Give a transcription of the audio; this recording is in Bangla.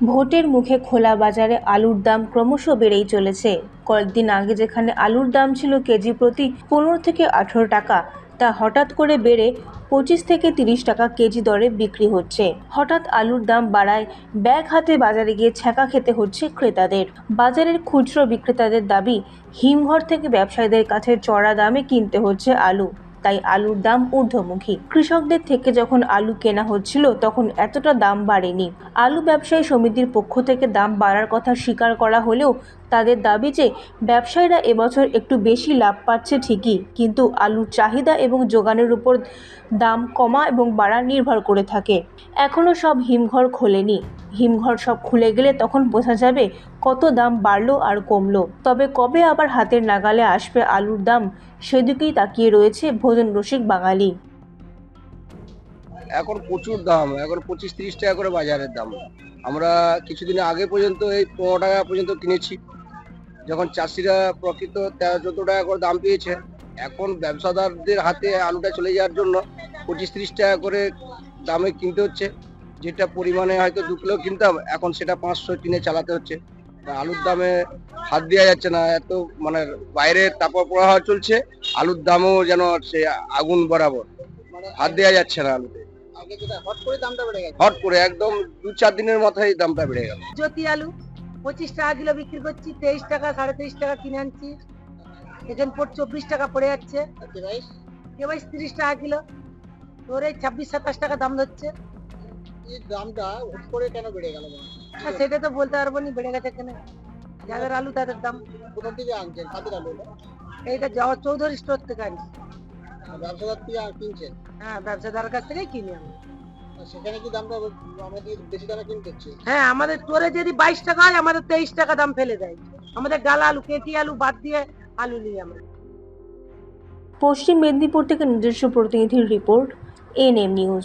ভোটের মুখে খোলা বাজারে আলুর দাম ক্রমশ বেড়েই চলেছে। কয়েকদিন আগে যেখানে আলুর দাম ছিল কেজি প্রতি পনেরো থেকে আঠেরো টাকা, তা হঠাৎ করে বেড়ে পঁচিশ থেকে তিরিশ টাকা কেজি দরে বিক্রি হচ্ছে। হঠাৎ আলুর দাম বাড়ায় ব্যাগ হাতে বাজারে গিয়ে ছ্যাঁকা খেতে হচ্ছে ক্রেতাদের। বাজারের খুচরো বিক্রেতাদের দাবি, হিমঘর থেকে ব্যবসায়ীদের কাছে চড়া দামে কিনতে হচ্ছে আলু। তাই আলুর দাম ঊর্ধ্বমুখী। কৃষকদের থেকে যখন আলু কেনা হচ্ছিল, তখন এতটা দাম বাড়েনি। আলু ব্যবসায়ী সমিতির পক্ষ থেকে দাম বাড়ার কথা স্বীকার করা হলেও তাদের দাবি যে, ব্যবসায়ীরা এবছর একটু বেশি লাভ পাচ্ছে ঠিকই, কিন্তু আলুর চাহিদা এবং যোগানের উপর দাম কমা এবং বাড়া নির্ভর করে থাকে। এখনও সব হিমঘর খোলেনি। হিমঘর সব খুলে গেলে তখন বোঝা যাবে কত দাম বাড়লো আর কমলো? তবে কবে আবার হাতের নাগালে আসবে আলুর দাম? সেদিকেই তাকিয়ে রয়েছে ভোজন রসিক বাঙালি। এখন প্রচুর দাম, এখন পঁচিশ তিরিশ টাকা করে বাজারের দাম। আমরা কিছুদিন আগে পর্যন্ত এই পনেরো টাকা পর্যন্ত কিনেছি। যখন চাষিরা প্রকৃত তেরো চোদ্দ টাকা করে দাম পেয়েছে, এখন ব্যবসাদারদের হাতে আলুটা চলে যাওয়ার জন্য পঁচিশ তিরিশ টাকা করে দামে কিনতে হচ্ছে। যেটা পরিমাণে হয়তো দু কিলো কিনতাম, এখন সেটা পাঁচশো কিনে চালাতে হচ্ছে। আলুর দামে হাত দেওয়া যাচ্ছে না। এত মানে বাইরে তাপপ্রবাহ চলছে আলুর দামও যেন সে আগুন বরাবর। হাত দেওয়া যাচ্ছে না আলুতে। হট করে দামটা বেড়ে গেছে হট করে একদম দু চার দিনের মাথায় দামটা বেড়ে গেল। জ্যোতি আলু পঁচিশ টাকা কিলো বিক্রি করছি তেইশ টাকা সাড়ে তেইশ টাকা কিনে আনছি। এখানে পর চব্বিশ টাকা পড়ে যাচ্ছে। কেবাইশ তিরিশ টাকা কিলো। তোর এই ছাব্বিশ সাতাশ টাকা দাম ধরছে। এই দামটা হুট করে কেন বেড়ে গেল সেটা তো বলতে পারব না বেড়ে গেছে কেন? যাদের আলু তাদের দাম। কোথা থেকে আনছেন? কাদের আলু এইটা চৌধুরী স্টোর থেকে আনছি। ব্যবসাদার থেকে কিনছেন? হ্যাঁ ব্যবসাদার কাছ থেকেই কিনি আমি। সেখানে কি দামটা আমাদের বেশি দামে কিনতে হচ্ছে? হ্যাঁ আমাদের তোরে যদি বাইশ টাকা হয় আমাদের তেইশ টাকা দাম ফেলে দেয়। আমাদের ডাল আলু কেটি আলু বাদ দিয়ে আলু নিই আমরা। পশ্চিম মেদিনীপুর থেকে নিজস্ব প্রতিনিধির রিপোর্ট এন এম নিউজ।